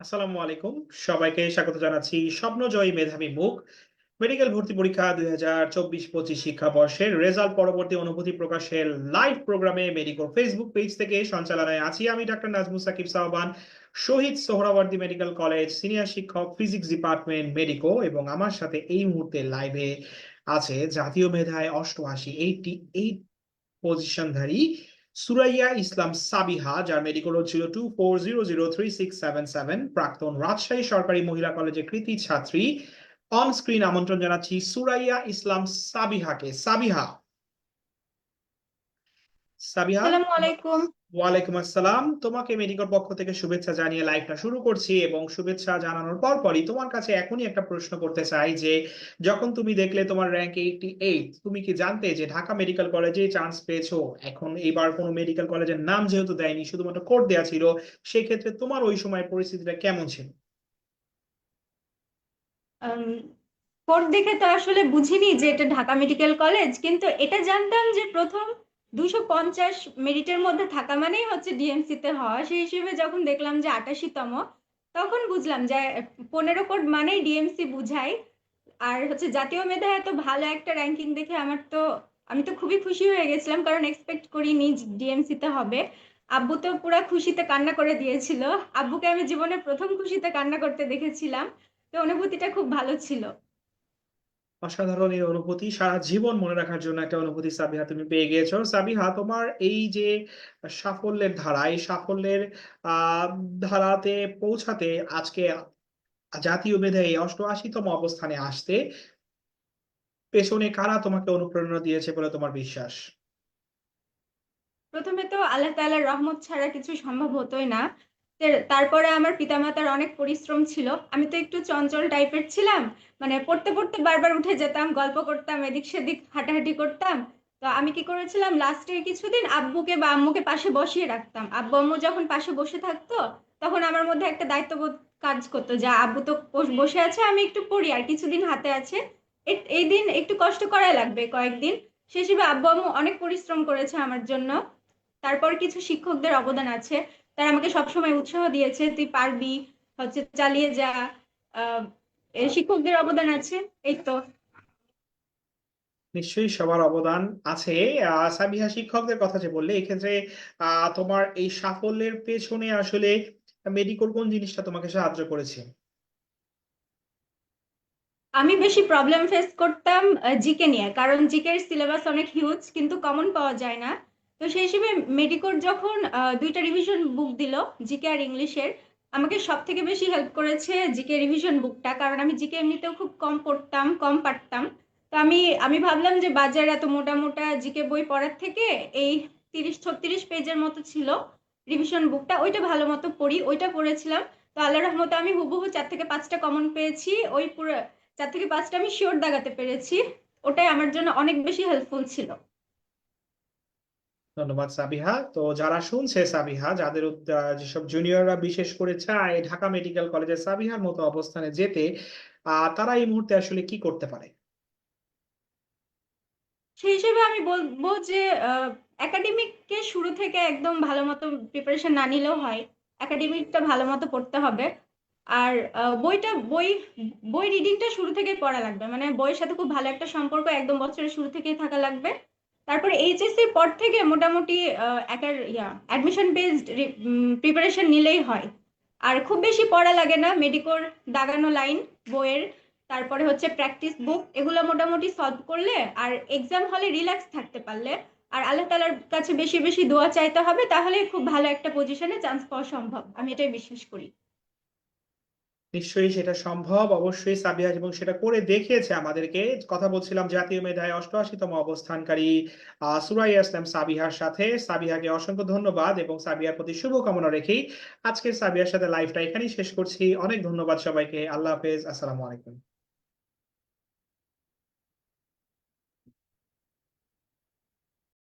আসসালামু আলাইকুম। সবাইকে স্বাগত জানাচ্ছি স্বপ্নজয়ী মেধাবী মুখ। মেডিকেল ভর্তি পরীক্ষা দুই হাজার চব্বিশ পঁচিশ শিক্ষাবর্ষের রেজাল্ট পরবর্তী অনুভূতি প্রকাশের লাইভ প্রোগ্রামে মেডিকোর ফেসবুক পেজ থেকে সঞ্চালনায় আছি আমি doctor Nazmul Sakib Sahban, Shahid Suhrawardy medical college senior শিক্ষক, ফিজিক্স ডিপার্টমেন্ট মেডিকো এবং আমার সাথে এই মুহূর্তে লাইভে আছে জাতীয় মেধায় অষ্টআশি এইটটি এইট পজিশনধারী সুরাইয়া ইসলাম সাবিহা, যার মেডিকেল ছিল two four zero zero three six seven seven প্রাক্তন রাজশাহী সরকারি মহিলা কলেজে কৃতি ছাত্রী। অন স্ক্রিন আমন্ত্রণ জানাচ্ছি সুরাইয়া ইসলাম সাবিহাকে। সাবিহা। সাবিহা? আসসালামু আলাইকুম। ওয়ালাইকুম আসসালাম। তোমাকে পক্ষ থেকে শুভেচ্ছা জানিয়ে লাইভটা শুরু করছি এবং শুভেচ্ছা জানানোর পর পরই তোমার কাছে এখনই একটা প্রশ্ন করতে চাই যে, যখন তুমি দেখলে তোমার র্যাঙ্ক এইট তুমি কি জানতে যে ঢাকা মেডিকেল কলেজে চান্স পেয়েছ? এখন কোনো মেডিকেল কলেজের নাম যেহেতু দেয়নি, শুধুমাত্র কোড দেওয়া ছিল সেই ক্ষেত্রে তোমার ওই সময় পরিস্থিতিটা কেমন ছিল? কোড দেখে তো আসলে বুঝিনি যে এটা ঢাকা মেডিকেল কলেজ কিন্তু এটা জানতাম যে প্রথম দুশো পঞ্চাশ মেরিটের মধ্যে থাকা মানেই হচ্ছে ডিএমসি তে হওয়া। সেই হিসেবে যখন দেখলাম যে আটাশিতম, তখন বুঝলাম যে পনেরো কোট মানেই ডিএমসি বুঝাই। আর হচ্ছে জাতীয় মেধা এত ভালো একটা র্যাঙ্কিং দেখে আমার তো, আমি তো খুবই খুশি হয়ে গেছিলাম, কারণ এক্সপেক্ট করিনি ডিএমসি তে হবে। আব্বু তো পুরো খুশিতে কান্না করে দিয়েছিল। আব্বুকে আমি জীবনে প্রথম খুশিতে কান্না করতে দেখেছিলাম। তো অনুভূতিটা খুব ভালো ছিল। অসাধারণ এই অনুভূতি, সারা জীবন মনে রাখার জন্য একটা অনুভূতি সাবিহা তুমি পেয়ে গিয়েছো। সাবিহা, তোমার এই যে সাফল্যের ধারা, এই সাফল্যের ধারাতে পৌঁছাতে আজকে জাতীয় মেধায় অষ্টআশিতম অবস্থানে আসতে পেছনে কারা তোমাকে অনুপ্রেরণা দিয়েছে বলে তোমার বিশ্বাস? প্রথমে তো আল্লাহ তাআলার রহমত ছাড়া কিছু সম্ভব হতোই না। তারপরে আমার পিতামাতার অনেক পরিশ্রম ছিল। আমি তো একটু চঞ্চল টাইপের ছিলাম। মানে পড়তে পড়তে বারবার উঠে যেতাম, গল্প করতাম, এদিক সেদিক হাঁটাহাঁটি করতাম। তো আমি কি করেছিলাম লাস্টের কিছুদিন আব্বুকে বা আম্মুকে পাশে বসিয়ে রাখতাম। আব্বু, আম্মু যখন পাশে বসে থাকতো, তখন আমার মধ্যে একটা দায়িত্ববোধ কাজ করতো যা, আব্বু তো বসে আছে, আমি একটু পড়ি, আর কিছুদিন হাতে আছে। এই দিন একটু কষ্ট করাই লাগবে কয়েকদিন। সে হিসেবে আব্বু, আম্মু অনেক পরিশ্রম করেছে আমার জন্য। তারপর কিছু শিক্ষকদের অবদান আছে। তারা আমাকে সবসময় উৎসাহ দিয়েছে তুই পারবি হচ্ছে চালিয়ে যা। শিক্ষকদের অবদান আছে এই তো। নিশ্চয়ই সবার অবদান আছে। সাবিহা শিক্ষকদের কথা যে বললে এক্ষেত্রে তোমার এই সাফল্যের পেছনে আসলে মেডিকেল কোন জিনিসটা তোমাকে সাহায্য করেছে? আমি বেশি প্রবলেম ফেস করতাম জিকে নিয়ে। কারণ জিকে এর সিলেবাস অনেক হিউজ কিন্তু কমন পাওয়া যায় না। তো সেই হিসেবে মেডিকোর যখন দুইটা রিভিশন বুক দিল জিকে আর ইংলিশের আমাকে সব থেকে বেশি হেল্প করেছে জিকে রিভিশন বুকটা কারণ আমি জিকে এমনিতেও খুব কম পড়তাম, কম পারতাম। তো আমি আমি ভাবলাম যে বাজারে এত মোটা মোটা জিকে বই পড়ার থেকে এই তিরিশ ছত্রিশ পেজের মতো ছিল রিভিশন বুকটা ওইটা ভালো মতো পড়ি, ওইটা পড়েছিলাম। তো আল্লাহ রহমতে আমি হুবহু চার থেকে পাঁচটা কমন পেয়েছি, ওই পুরো, চার থেকে পাঁচটা আমি শিওর দাগাতে পেরেছি। ওটাই আমার জন্য অনেক বেশি হেল্পফুল ছিল। ধন্যবাদ সাবিহা। তো যারা শুনছে সাবিহা, যাদের যেসব জুনিয়ররা বিশেষ করে চায় ঢাকা মেডিকেল কলেজে সাবিহার মতো অবস্থানে যেতে তারা এই মুহূর্তে আসলে কি করতে পারে? সেই হিসেবে আমি বলব যে একাডেমিককে শুরু থেকে একদম ভালো মতো প্রিপারেশন না নিলেও হয়। একাডেমিকটা ভালো মতো পড়তে হবে। আর বইটা, বই বই রিডিংটা শুরু থেকেই পড়া লাগবে। মানে বইয়ের সাথে খুব ভালো একটা সম্পর্ক একদম বছরের শুরু থেকেই থাকা লাগবে। তারপরে এইচএসসির পর থেকে মোটামুটি একটা, ইয়া অ্যাডমিশন বেসড প্রিপারেশন নিলেই হয়। আর খুব বেশি পড়া লাগে না মেডিকোর দাগানো লাইন বইয়ের। তারপরে হচ্ছে প্র্যাকটিস বুক এগুলো মোটামুটি সলভ করলে আর এক্সাম হলে রিল্যাক্স থাকতে পারলে, আর আল্লাহ তালার কাছে বেশি বেশি দোয়া চাইতে হবে তাহলে খুব ভালো একটা পজিশনে চান্স পাওয়া সম্ভব। আমি এটাই বিশ্বাস করি। নিশ্চয়ই সেটা সম্ভব। অবশ্যই সাবিয়াজ এবং সেটা করে দেখিয়েছে আমাদেরকে। কথা বলছিলাম জাতীয় মেধায় অষ্টআশিতম অবস্থানকারী সুরাই আসলাম সাবিহার সাথে। সাবিহাকে অসংখ্য ধন্যবাদ এবং সাবিহার প্রতি শুভকামনা রেখেই আজকের সাবিহার সাথে লাইভটা এখানেই শেষ করছি। অনেক ধন্যবাদ সবাইকে। আল্লাহ হাফেজ। আসসালামু আলাইকুম।